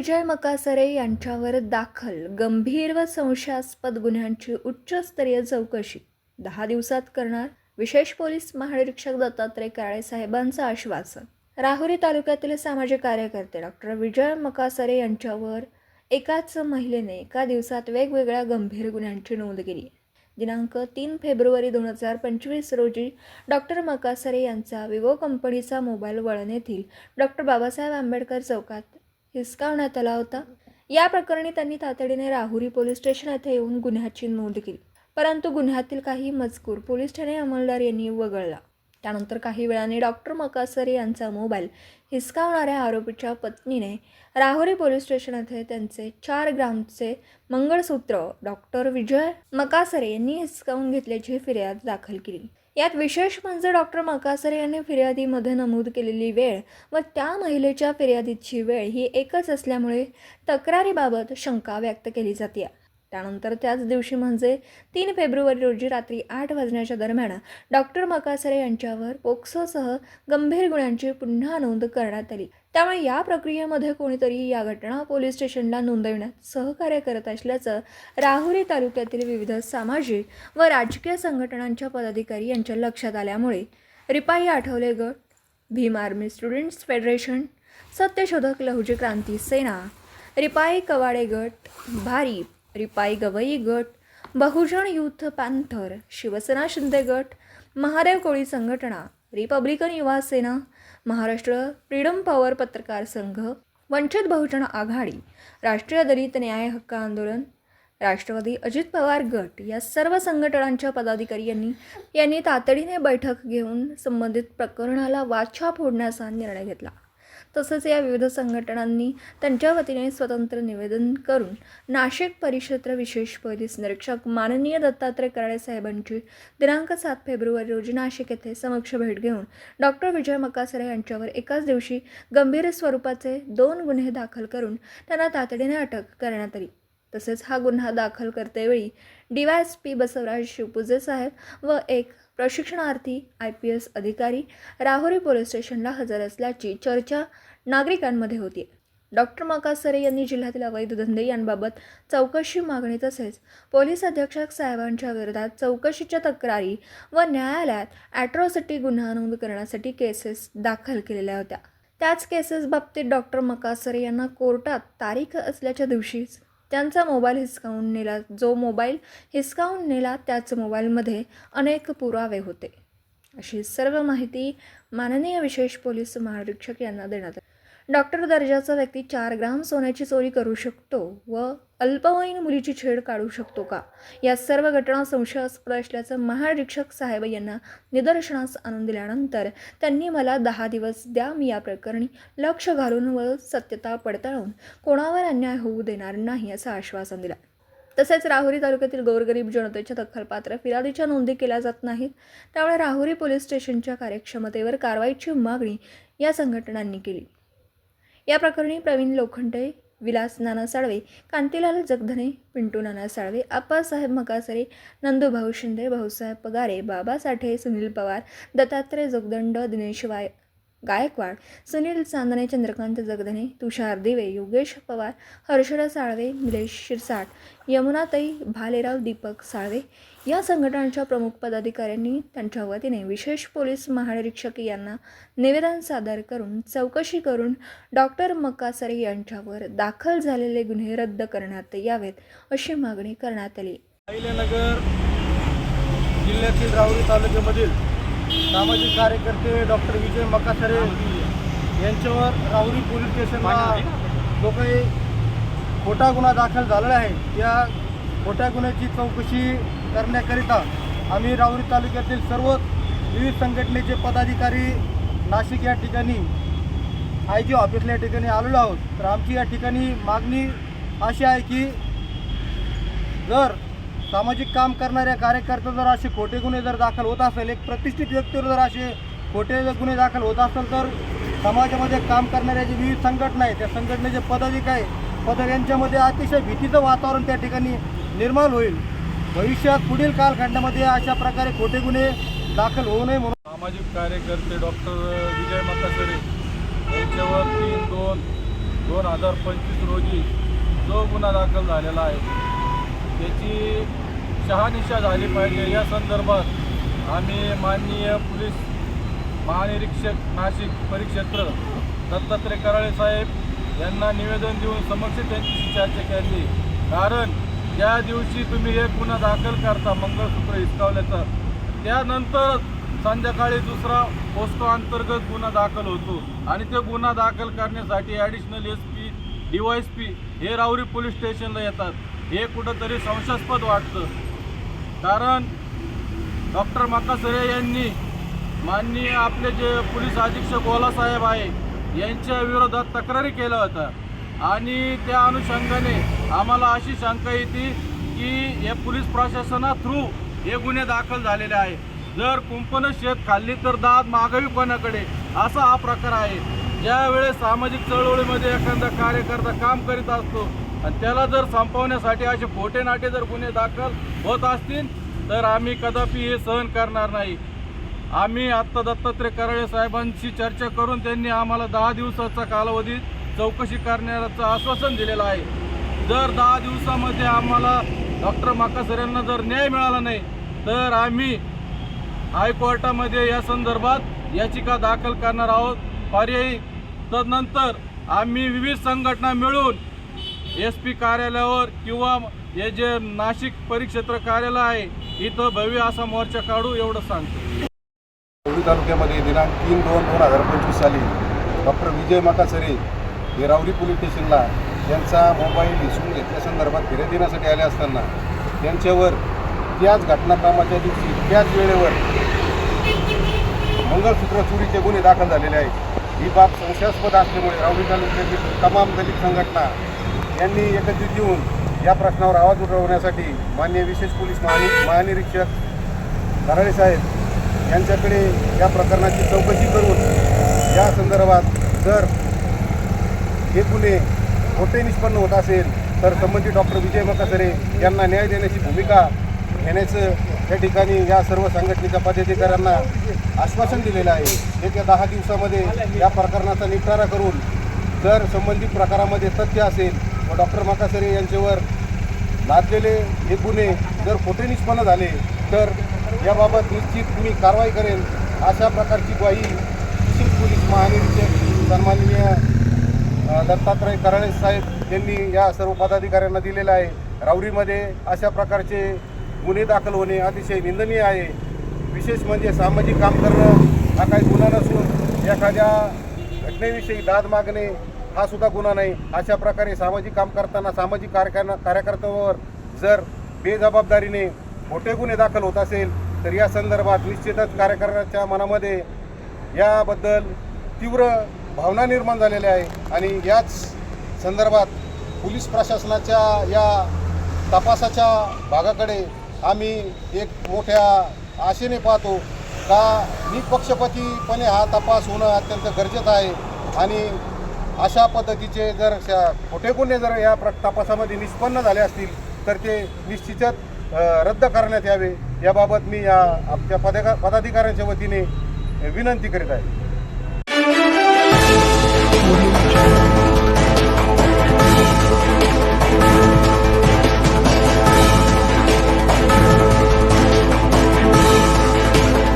विजय मकासरे यांच्यावर दाखल गंभीर व संशयास्पद गुन्ह्यांची उच्चस्तरीय चौकशी. दहा दिवसात करणार विशेष पोलीस महानिरीक्षक दत्तात्रय काळे साहेबांचं आश्वासन. राहुरी तालुक्यातील सामाजिक कार्यकर्ते डॉक्टर विजय मकासरे यांच्यावर एकाच महिलेने एका दिवसात वेगवेगळ्या गंभीर गुन्ह्यांची नोंद केली. दिनांक तीन फेब्रुवारी दोन हजार पंचवीस रोजी डॉक्टर मकासरे यांचा विवो कंपनीचा मोबाईल वळण येथील डॉक्टर बाबासाहेब आंबेडकर चौकात हिसकावण्यात आला होता. या प्रकरणी त्यांनी तातडीने राहुरी पोलीस स्टेशन येथे येऊन गुन्ह्याची नोंद केली. परंतु गुन्ह्यातील काही मजकूर पोलीस ठाणे अंमलदार यांनी वगळला. त्यानंतर काही वेळाने डॉक्टर मकासरे यांचा मोबाईल हिसकावणाऱ्या आरोपीच्या पत्नीने राहुरी पोलीस स्टेशन येथे त्यांचे चार ग्रामचे मंगळसूत्र डॉक्टर विजय मकासरे यांनी हिसकावून घेतल्याची फिर्याद दाखल केली. यात विशेष म्हणजे डॉक्टर मकासरे यांनी फिर्यादीमध्ये नमूद केलेली वेळ व त्या महिलेच्या फिर्यादीची वेळ ही एकच असल्यामुळे तक्रारीबाबत शंका व्यक्त केली जाते. त्यानंतर त्याच दिवशी म्हणजे तीन फेब्रुवारी रोजी रात्री आठ वाजण्याच्या दरम्यान डॉक्टर मकासरे यांच्यावर पोक्सोसह गंभीर गुन्ह्यांची पुन्हा नोंद करण्यात आली. त्यामुळे या प्रक्रियेमध्ये कोणीतरी या घटना पोलीस स्टेशनला नोंदविण्यात सहकार्य करत असल्याचं राहुरी तालुक्यातील विविध सामाजिक व राजकीय संघटनांच्या पदाधिकारी यांच्या लक्षात आल्यामुळे रिपाई आठवले गट भीम आर्मी स्टुडंट्स फेडरेशन सत्यशोधक लहुजी क्रांती सेना रिपाई कवाडे गट भारी रिपाई गवई गट बहुजन युथ पॅन्थर शिवसेना शिंदे गट महादेव कोळी संघटना रिपब्लिकन युवा सेना महाराष्ट्र फ्रीडम पॉवर पत्रकार संघ वंचित बहुजन आघाडी राष्ट्रीय दलित न्याय हक्क आंदोलन राष्ट्रवादी अजित पवार गट या सर्व संघटनांच्या पदाधिकारी यांनी यांनी तातडीने बैठक घेऊन संबंधित प्रकरणाला वाचा फोडण्याचा निर्णय घेतला. तसंच या विविध संघटनांनी त्यांच्या वतीने स्वतंत्र निवेदन करून नाशिक परिक्षेत्र विशेष पोलीस निरीक्षक माननीय दत्तात्रय कराळे साहेबांची दिनांक सात फेब्रुवारी रोजी नाशिक येथे समक्ष भेट घेऊन डॉक्टर विजय मकासरे यांच्यावर एकाच दिवशी गंभीर स्वरूपाचे दोन गुन्हे दाखल करून त्यांना तातडीने अटक करण्यात आली. तसेच हा गुन्हा दाखल करतेवेळी D Y S P Basavraj Shivpuje साहेब व एक प्रशिक्षणार्थी आय पी एस अधिकारी राहुरी पोलीस स्टेशनला हजर असल्याची चर्चा नागरिकांमध्ये होती. डॉक्टर मकासरे यांनी जिल्ह्यातील अवैध धंदे यांबाबत चौकशी मागणी तसेच पोलीस अधीक्षक साहेबांच्या विरोधात चौकशीच्या तक्रारी व न्यायालयात ॲट्रॉसिटी गुन्हा नोंद करण्यासाठी केसेस दाखल केलेल्या होत्या. त्याच केसेस बाबतीत डॉक्टर मकासरे यांना कोर्टात तारीख असल्याच्या दिवशीच त्यांचा मोबाईल हिसकावून नेला. जो मोबाईल हिसकावून नेला त्याच मोबाईलमध्ये अनेक पुरावे होते. अशी सर्व माहिती माननीय विशेष पोलीस महानिरीक्षक यांना देण्यात आली. डॉक्टर दर्जाचा व्यक्ती चार ग्राम सोन्याची चोरी करू शकतो व अल्पवयीन मुलीची छेड काढू शकतो का? या सर्व घटना संशयास्पद असल्याचं महानिरीक्षक साहेब यांना निदर्शनास आणून दिल्यानंतर त्यांनी मला दहा दिवस द्या मी या प्रकरणी लक्ष घालून व सत्यता पडताळून कोणावर अन्याय होऊ देणार नाही असं आश्वासन दिलं. तसेच राहुरी तालुक्यातील गोरगरीब जनतेच्या दखलपात्र फिर्यादीच्या नोंदी केल्या जात नाहीत. त्यामुळे राहुरी पोलीस स्टेशनच्या कार्यक्षमतेवर कारवाईची मागणी या संघटनांनी केली. या प्रकरणी प्रवीण लोखंडे विलास नाना साळवे कांतीलाल जगधने पिंटू नाना साळवे आप्पासाहेब मकासरे नंदूभाऊ शिंदे भाऊसाहेब पगारे बाबा साठे सुनील पवार दत्तात्रय जोगदंड दिनेश वाय गायकवाड सुनील चांदणे चंद्रकांत जगदने तुषार दिवे योगेश पवार हर्षदा साळवे निलेश शिरसाट यमुनाताई भालेराव दीपक साळवे या संघटनांच्या प्रमुख पदाधिकाऱ्यांनी त्यांच्या वतीने विशेष पोलीस महानिरीक्षक यांना निवेदन सादर करून चौकशी करून डॉक्टर मकासरे यांच्यावर दाखल झालेले गुन्हे रद्द करण्यात यावेत अशी मागणी करण्यात आली. जिल्ह्यातील राहुरी तालुक्यामधील सामाजिक कार्यकर्ते डॉक्टर विजय मकासरे यांच्यावर राहुरी पोलीस स्टेशनला जो काही खोटा गुन्हा दाखल झालेला आहे त्या खोट्या गुन्ह्याची चौकशी करण्याकरिता आम्ही राहुरी तालुक्यातील सर्व विविध संघटनेचे पदाधिकारी नाशिक या ठिकाणी आय जी ऑफिसला या ठिकाणी आलेलो आहोत. तर आमची या ठिकाणी मागणी अशी आहे की जर सामाजिक काम करणाऱ्या कार्यकर्ते जर असे खोटे गुन्हे जर दाखल होत असेल एक प्रतिष्ठित व्यक्तीवर जर असे खोटे जर गुन्हे दाखल होत असेल तर समाजामध्ये काम करणाऱ्या जे विविध संघटना आहेत त्या संघटनेचे पदाधिकारी पद यांच्यामध्ये अतिशय भीतीचं वातावरण त्या ठिकाणी निर्माण होईल. भविष्यात पुढील कालखंडामध्ये अशा प्रकारे खोटे गुन्हे दाखल होऊ नये म्हणून सामाजिक कार्यकर्ते डॉक्टर विजय मकासरे यांच्यावर तीन दोन दोन हजार पंचवीस रोजी जो गुन्हा दाखल झालेला आहे त्याची शहानिशा झाली पाहिजे. या संदर्भात आम्ही माननीय पोलीस महानिरीक्षक नाशिक परिक्षेत्र दत्तात्रय कराळे साहेब यांना निवेदन देऊन समक्ष त्यांच्याशी चर्चा केली. कारण ज्या दिवशी तुम्ही एक गुन्हा दाखल करता मंगळसूत्र हिसकावल्याचा. त्यानंतर संध्याकाळी दुसरा पोस्को अंतर्गत गुन्हा दाखल होतो. आणि ते गुन्हा दाखल करण्यासाठी additional S P D Y P हे राऊरी पोलीस स्टेशनला येतात. हे कुठंतरी संशयास्पद वाटतं. कारण डॉक्टर माकासरे यांनी माननीय आपले जे पोलीस अधीक्षक ओलासाहेब आहे यांच्या विरोधात तक्रारी केल्या होत्या. आणि त्या अनुषंगाने आम्हाला अशी शंका येते की हे पोलीस प्रशासना थ्रू हे गुन्हे दाखल झालेले आहे जर कुंपण शेत खाल्ली तर दाद मागावी कोणाकडे? असा हा प्रकार आहे. ज्यावेळेस सामाजिक चळवळीमध्ये एखादा कार्यकर्ता काम करीत असतो आणि त्याला जर संपवण्यासाठी असे खोटे नाटे जर गुन्हे दाखल होत असतील तर आम्ही कदापि हे सहन करणार नाही. आम्ही आत्ता दत्तात्रय कराळे साहेबांशी चर्चा करून त्यांनी आम्हाला दहा दिवसाचा कालावधी चौकशी करण्याचं आश्वासन दिलेलं आहे. जर दहा दिवसामध्ये आम्हाला डॉक्टर माकासर यांना जर न्याय मिळाला नाही तर आम्ही हायकोर्टामध्ये या संदर्भात याचिका दाखल करणार आहोत. पर्यायी तदनंतर आम्ही विविध संघटना मिळून एस पी कार्यालयावर किंवा हे जे नाशिक परिक्षेत्र कार्यालय आहे इथं भव्य असा मोर्चा काढू एवढं सांगतो. राऊरी तालुक्यामध्ये दिनांक तीन दोन दोन हजार पंचवीस साली डॉक्टर विजय मकासरे हे राऊरी पोलीस स्टेशनला त्यांचा मोबाईल दिसून घेतल्या संदर्भात फिर्याद देण्यासाठी आले असताना त्यांच्यावर त्याच घटनाक्रमाच्या दिवशी त्याच वेळेवर मंगळसूत्र चोरीचे गुन्हे दाखल झालेले आहेत. ही बाब संशयास्पद असल्यामुळे राऊरी तालुक्यातील तमाम दलित संघटना यांनी एकत्रित येऊन या प्रश्नावर आवाज उठवण्यासाठी मान्य विशेष पोलीस महानि महानिरीक्षक कराळे साहेब यांच्याकडे या प्रकरणाची चौकशी करून या संदर्भात जर हे गुन्हे खोटे निष्पन्न होत असेल तर संबंधित डॉक्टर विजय मकासरे यांना न्याय देण्याची भूमिका घेण्याचं या ठिकाणी या सर्व संघटनेच्या पदाधिकाऱ्यांना आश्वासन दिलेलं आहे. येत्या दहा दिवसामध्ये या प्रकरणाचा निपटारा करून जर संबंधित प्रकारामध्ये तथ्य असेल व डॉक्टर माकासरे यांच्यावर लादलेले हे गुन्हे जर खोटे निष्पन्न झाले तर याबाबत निश्चित मी कारवाई करेन अशा प्रकारची ग्वाही विशेष पोलीस महानिरीक्षक सन्माननीय दत्तात्रय कराळे साहेब यांनी या सर्व पदाधिकाऱ्यांना दिलेलं आहे. राऊरीमध्ये अशा प्रकारचे गुन्हे दाखल होणे अतिशय निंदनीय आहे. विशेष म्हणजे सामाजिक काम करणं हा काही गुन्हा नसून एखाद्या घटनेविषयी दाद मागणे हा सुद्धा गुन्हा नाही. अशा प्रकारे सामाजिक काम करताना सामाजिक कार्यकर्ना कार्यकर्त्यांवर जर बेजबाबदारीने मोठे गुन्हे दाखल होत असेल तर या संदर्भात निश्चितच कार्यकर्त्याच्या मनामध्ये याबद्दल तीव्र भावना निर्माण झालेल्या आहे आणि याच संदर्भात पोलीस प्रशासनाच्या या तपासाच्या भागाकडे आम्ही एक मोठ्या आशेने पाहतो का निपक्षपातीपणे हा तपास होणं अत्यंत गरजेचं आहे आणि अशा पद्धतीचे जर श- खोटे गुन्हे जर या प्र तपासामध्ये निष्पन्न झाले असतील तर ते निश्चितच रद्द करण्यात यावे. याबाबत मी या आमच्या पदा पदाधिकाऱ्यांच्या वतीने विनंती करीत आहे.